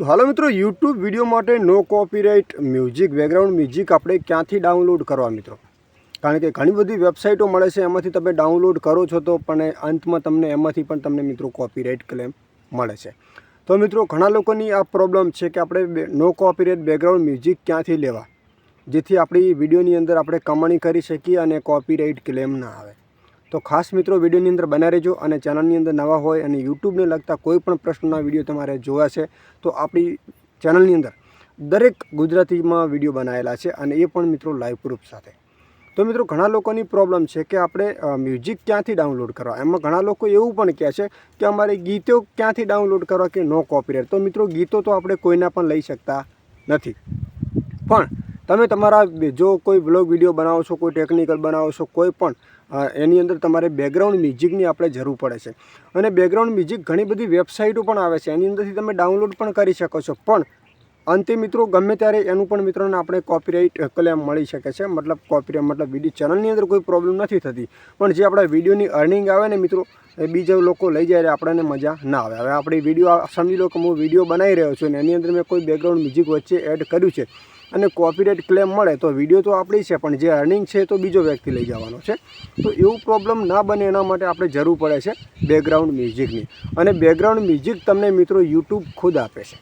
તો હાલો મિત્રો YouTube video માટે no copyright music background music આપણે ક્યાંથી ડાઉનલોડ કરવા મિત્રો? કારણ કે ઘણી બધી વેબસાઇટો મળે છે, એમાંથી તમે ડાઉનલોડ કરો છો તો પણ અંતમાં તમને એમાંથી પણ તમને મિત્રો કોપીરાઇટ ક્લેમ મળે છે. તો મિત્રો, ઘણા લોકોની આ પ્રોબ્લેમ છે કે આપણે નો કોપીરાઇટ બેકગ્રાઉન્ડ મ્યુઝિક ક્યાંથી લેવા? જેથી આપણી વિડીયોની અંદર આપણે કમાણી કરી શકીએ અને કોપીરાઇટ ક્લેમ ના આવે. તો ખાસ મિત્રો વિડીયોની અંદર બના રહેજો અને ચેનલની અંદર નવા હોય અને યુટ્યુબને લગતા કોઈ પણ પ્રશ્નના વીડિયો તમારે જોવા છે, તો આપણી ચેનલની અંદર દરેક ગુજરાતીમાં વીડિયો બનાવેલા છે અને એ પણ મિત્રો લાઈવ પ્રૂફ સાથે. તો મિત્રો ઘણા લોકોની પ્રોબ્લેમ છે કે આપણે મ્યુઝિક ક્યાંથી ડાઉનલોડ કરવા? એમાં ઘણા લોકો એવું પણ કહે છે કે અમારે ગીતો ક્યાંથી ડાઉનલોડ કરવા કે નો કોપીરાઇટ તો મિત્રો ગીતો તો આપણે કોઈના પણ લઈ શકતા નથી. પણ તમે તમારા, જો કોઈ બ્લોગ વીડિયો બનાવો છો, કોઈ ટેકનિકલ બનાવો છો, કોઈ પણ એની અંદર તમારે બેકગ્રાઉન્ડ મ્યુઝિકની આપણે જરૂર પડે છે. અને બેકગ્રાઉન્ડ મ્યુઝિક ઘણી બધી વેબસાઇટો પણ આવે છે. એની અંદરથી તમે ડાઉનલોડ પણ કરી શકો છો. પણ અંતે મિત્રો, ગમે ત્યારે એનું પણ મિત્રોને આપણે કોપીરાઇટ ક્લેમ મળી શકે છે. મતલબ કોપીરાઇટ મતલબ વીડિયો ચેનલની અંદર કોઈ પ્રોબ્લેમ નથી થતી. પણ જે આપણા વિડીયોની અર્નિંગ આવે ને મિત્રો, એ બીજા લોકો લઈ જાય આપણને મજા ના આવે. હવે આપણી વીડિયો સમજી લો કે હું વીડિયો બનાવી રહ્યો છું અને એની અંદર મેં કોઈ બેકગ્રાઉન્ડ મ્યુઝિક વચ્ચે એડ કર્યું છે. અને કોપીરાઇટ ક્લેમ મળે તો વીડિયો તો આપણી છે, પણ જે અર્નિંગ છે તો બીજો વ્યક્તિ લઈ જવાનો છે. તો એવું પ્રોબ્લેમ ના બને એના માટે આપણે જરૂર પડે છે બેકગ્રાઉન્ડ મ્યુઝિકની અને બેકગ્રાઉન્ડ મ્યુઝિક તમને મિત્રો યુટ્યુબ ખુદ આપે છે.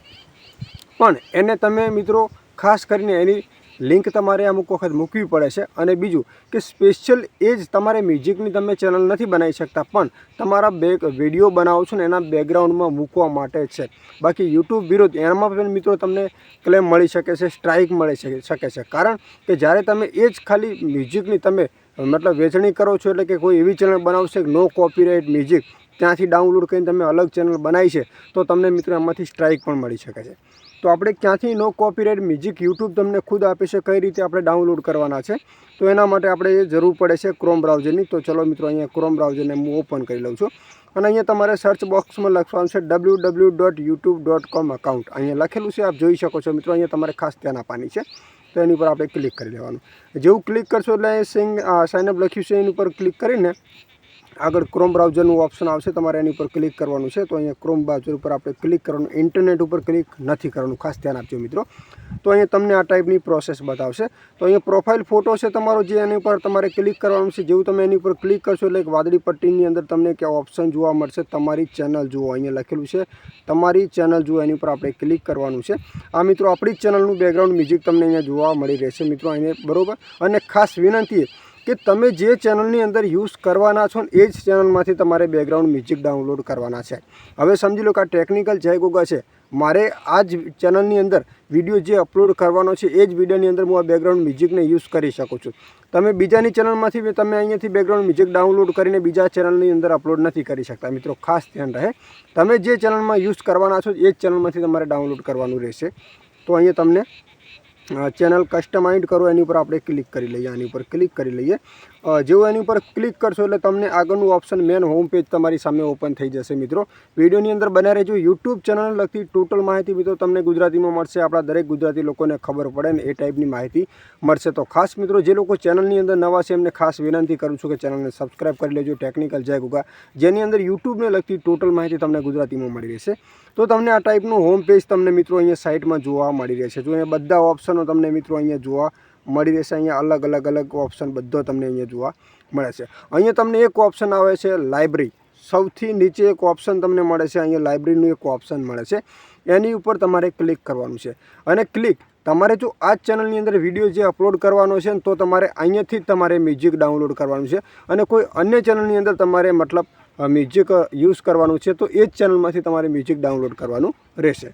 પણ એને તમે મિત્રો ખાસ કરીને એની લિંક તમારે અમુક વખત મૂકવી પડે છે. અને બીજું કે સ્પેશિયલ એ જ તમારે મ્યુઝિકની તમે ચેનલ નથી બનાવી શકતા, પણ તમારા બેક વીડિયો બનાવો છો ને એના બેકગ્રાઉન્ડમાં મૂકવા માટે છે. બાકી યુટ્યુબ વિરુદ્ધ એમાં પણ મિત્રો તમને ક્લેમ મળી શકે છે સ્ટ્રાઇક મળી શકે છે. કારણ કે જ્યારે તમે એ જ ખાલી મ્યુઝિકની તમે મતલબ વેચણી કરો છો એટલે કે કોઈ એવી ચેનલ બનાવશે નો કોપીરાઇટ મ્યુઝિક, ત્યાંથી ડાઉનલોડ કરીને તમે અલગ ચેનલ બનાવી છે, તો તમને મિત્રો એમાંથી સ્ટ્રાઇક પણ મળી શકે છે. તો આપણે ક્યાંથી નો કોપીરાઇટ મ્યુઝિક યુટ્યુબ તમને ખુદ આપે છે, કઈ રીતે આપણે ડાઉનલોડ કરવાના છે, તો એના માટે આપણે જરૂર પડે છે ક્રોમ બ્રાઉઝરની તો ચલો મિત્રો, અહીંયા ક્રોમ બ્રાઉઝરને હું ઓપન કરી લઉં છું. અને અહીંયા તમારે સર્ચ બોક્સમાં લખવાનું છે W W dot YouTube dot com account અહીંયા લખેલું છે, આપ જોઈ શકો છો મિત્રો, અહીંયા તમારે ખાસ ધ્યાન આપવાની છે. તો એની ઉપર આપણે ક્લિક કરી લેવાનું જેવું ક્લિક કરશો એટલે સિંગ સાઇનઅપ લખ્યું છે, એની ઉપર ક્લિક કરીને આગળ ક્રોમ બ્રાઉઝરનું ઓપ્શન આવશે, તમારે એની ઉપર ક્લિક કરવાનું છે. તો અહીંયા ક્રોમ બ્રાઉઝર ઉપર આપણે ક્લિક કરવાનું. ઇન્ટરનેટ ઉપર ક્લિક નથી કરવાનું. ખાસ ધ્યાન આપજો મિત્રો. તો અહીંયા તમને આ ટાઈપની પ્રોસેસ બતાવશે. તો અહીંયા પ્રોફાઇલ ફોટો છે તમારો, જે એની ઉપર તમારે ક્લિક કરવાનું છે. જેવું તમે એની ઉપર ક્લિક કરશો એટલે એક વાદળી પટ્ટીની અંદર તમને કે ઓપ્શન જોવા મળશે. તમારી ચેનલ જુઓ. અહીંયા લખેલું છે. તમારી ચેનલ જુઓ. એની ઉપર આપણે ક્લિક કરવાનું છે. આ મિત્રો આપણી ચેનલનું બેકગ્રાઉન્ડ મ્યુઝિક તમને અહીંયા જોવા મળી રહેશે મિત્રો. અહીંયા બરોબર. અને ખાસ વિનંતી કે તમે જે ચેનલની અંદર યુઝ કરવાના છો ને એ જ ચેનલમાંથી તમારે બેકગ્રાઉન્ડ મ્યુઝિક ડાઉનલોડ કરવાના છે. હવે સમજી લો કે આ ટેકનિકલ જય ગોગા છે. મારે આ જ ચેનલની અંદર વીડિયો જે અપલોડ કરવાનો છે, એ જ વિડીયોની અંદર હું આ બેકગ્રાઉન્ડ મ્યુઝિકને યુઝ કરી શકું છું. તમે બીજાની ચેનલમાંથી તમે અહીંયાથી બેકગ્રાઉન્ડ મ્યુઝિક ડાઉનલોડ કરીને બીજા ચેનલની અંદર અપલોડ નથી કરી શકતા. મિત્રો, ખાસ ધ્યાન રહે. તમે જે ચેનલમાં યુઝ કરવાના છો એ જ ચેનલમાંથી તમારે ડાઉનલોડ કરવાનું રહેશે. તો અહીંયા તમને ચેનલ કસ્ટમાઇઝ કરો એની ઉપર આપણે ક્લિક કરી લઈએ આની ઉપર ક્લિક કરી લઈએ. જેવું એની ઉપર ક્લિક કરશો એટલે તમને આગળનું ઓપ્શન મેન હોમ પેજ તમારી સામે ઓપન થઈ જશે મિત્રો. વિડીયોની અંદર બન્યા રહેજો. યુટ્યુબ ચેનલને લગતી ટોટલ માહિતી મિત્રો તમને ગુજરાતીમાં મળશે. આપણા દરેક ગુજરાતી લોકોને ખબર પડે ને એ ટાઈપની માહિતી મળશે. તો ખાસ મિત્રો, જે લોકો ચેનલની અંદર નવા છે, એમને ખાસ વિનંતી કરું છું કે ચેનલને સબસ્ક્રાઈબ કરી લેજો. ટેકનિકલ જય ગુગા. જેની અંદર યુટ્યુબને લગતી ટોટલ માહિતી તમને ગુજરાતીમાં મળી રહેશે. તો તમને આ ટાઈપનું હોમ પેજ તમને મિત્રો અહીંયા સાઇટમાં જોવા મળી રહેશે. જો અહીંયા બધા ઓપ્શનો તમને મિત્રો અહીંયા જોવા મળી રહેશે. અહીંયા અલગ અલગ અલગ ઓપ્શન બધો તમને અહીંયા જોવા મળે છે. અહીંયા તમને એક ઓપ્શન આવે છે લાઇબ્રેરી સૌથી નીચે એક ઓપ્શન તમને મળે છે. અહીંયા લાઇબ્રેરીનું એક ઓપ્શન મળે છે. એની ઉપર તમારે ક્લિક કરવાનું છે. અને ક્લિક તમારે જો આ ચેનલની અંદર વીડિયો જે અપલોડ કરવાનો છે ને, તો તમારે અહીંયાથી તમારે મ્યુઝિક ડાઉનલોડ કરવાનું છે. અને કોઈ અન્ય ચેનલની અંદર તમારે મતલબ મ્યુઝિક યુઝ કરવાનું છે, તો એ જ ચેનલમાંથી તમારે મ્યુઝિક ડાઉનલોડ કરવાનું રહેશે.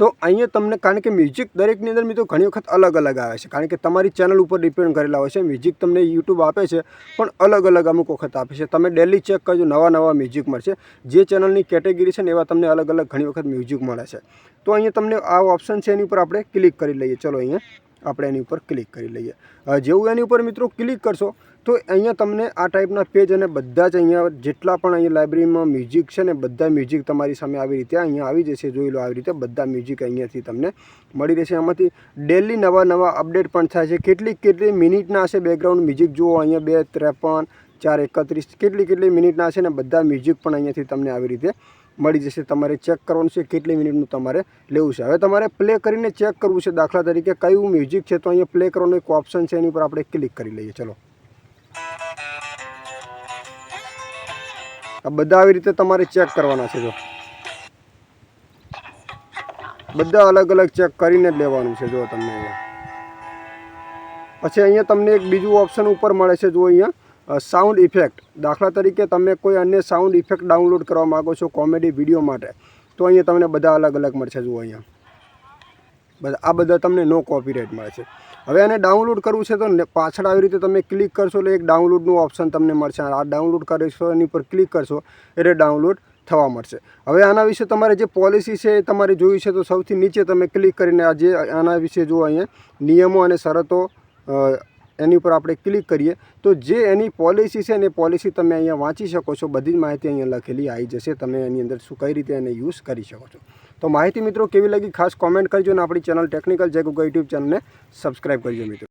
તો અહીંયા તમને કારણ કે મ્યુઝિક દરેકની અંદર મિત્રો ઘણી વખત અલગ અલગ આવે છે. કારણ કે તમારી ચેનલ ઉપર ડિપેન્ડ કરેલા હોય છે. મ્યુઝિક તમને યુટ્યુબ આપે છે, પણ અલગ અલગ અમુક વખત આપે છે. તમે ડેલી ચેક કરજો નવા નવા મ્યુઝિક મળશે. જે ચેનલની કેટેગરી છે ને, એવા તમને અલગ અલગ ઘણી વખત મ્યુઝિક મળે છે. તો અહીંયા તમને આ ઓપ્શન છે, એની ઉપર આપણે ક્લિક કરી લઈએ. ચલો અહીંયા. આપણે એની ઉપર ક્લિક કરી લઈએ. જેવું એની ઉપર મિત્રો ક્લિક કરશો, તો અહીંયા તમને આ ટાઈપના પેજ અને બધા જ અહીંયા જેટલા પણ અહીંયા લાઇબ્રેરીમાં મ્યુઝિક છે ને બધા મ્યુઝિક તમારી સામે આવી રીતે અહીંયા આવી જશે. જોઈ લો, આવી રીતે બધા મ્યુઝિક અહીંયાથી તમને મળી રહેશે એમાંથી ડેલી નવા નવા અપડેટ પણ થાય છે. કેટલી કેટલી મિનિટના હશે બેકગ્રાઉન્ડ મ્યુઝિક જુઓ, અહીંયા બે, ત્રેપન, ચાર, એકત્રીસ, કેટલી કેટલી મિનિટના છે ને બધા મ્યુઝિક પણ અહીંયાથી તમને આવી રીતે મળી જશે. તમારે ચેક કરવાનું છે કેટલી મિનિટનું તમારે લેવું છે. હવે તમારે પ્લે કરીને ચેક કરવું છે દાખલા તરીકે કયું મ્યુઝિક છે તો અહીંયા પ્લે કરવાનું એક ઓપ્શન છે, એની ઉપર આપણે ક્લિક કરી લઈએ. ચલો. આ બધા આવી રીતે તમારે ચેક કરવાના છે, જો. બધા અલગ અલગ ચેક કરીને જ લેવાનું છે, જો તમને અહીંયા. પછી અહીંયા તમને એક બીજું ઓપ્શન ઉપર મળે છે, જો અહીંયા સાઉન્ડ ઇફેક્ટ દાખલા તરીકે તમે કોઈ અન્ય સાઉન્ડ ઇફેક્ટ ડાઉનલોડ કરવા માગો છો કોમેડી વીડિયો માટે, તો અહીંયા તમને બધા અલગ અલગ મળશે. જુઓ અહીંયા. બધા આ બધા તમને નો કોપીરાઇટ મળે છે. હવે આને ડાઉનલોડ કરવું છે તો પાછળ આવી રીતે તમે ક્લિક કરશો એટલે એક ડાઉનલોડનું ઓપ્શન તમને મળશે. આ ડાઉનલોડ કરીશો એની પર ક્લિક કરશો એટલે ડાઉનલોડ થવા મળશે. હવે આના વિશે તમારે જે પોલિસી છે એ તમારે જોઈ છે તો સૌથી નીચે તમે ક્લિક કરીને આ જે, આના વિશે જુઓ અહીંયા, નિયમો અને શરતો એની ઉપર આપણે ક્લિક કરીએ, તો જે એની પોલિસી છે ને પોલિસી તમે અહીંયા વાંચી શકો છો. બધી જ માહિતી અહીંયા લખેલી આવી જશે. તમે એની અંદર શું કઈ રીતે એને યુઝ કરી શકો છો. તો માહિતી મિત્રો કેવી લાગી ખાસ કોમેન્ટ કરજો અને આપણી ચેનલ ટેકનિકલ જય ગુગા યુટ્યુબ ચેનલને સબસ્ક્રાઈબ કરજો મિત્રો.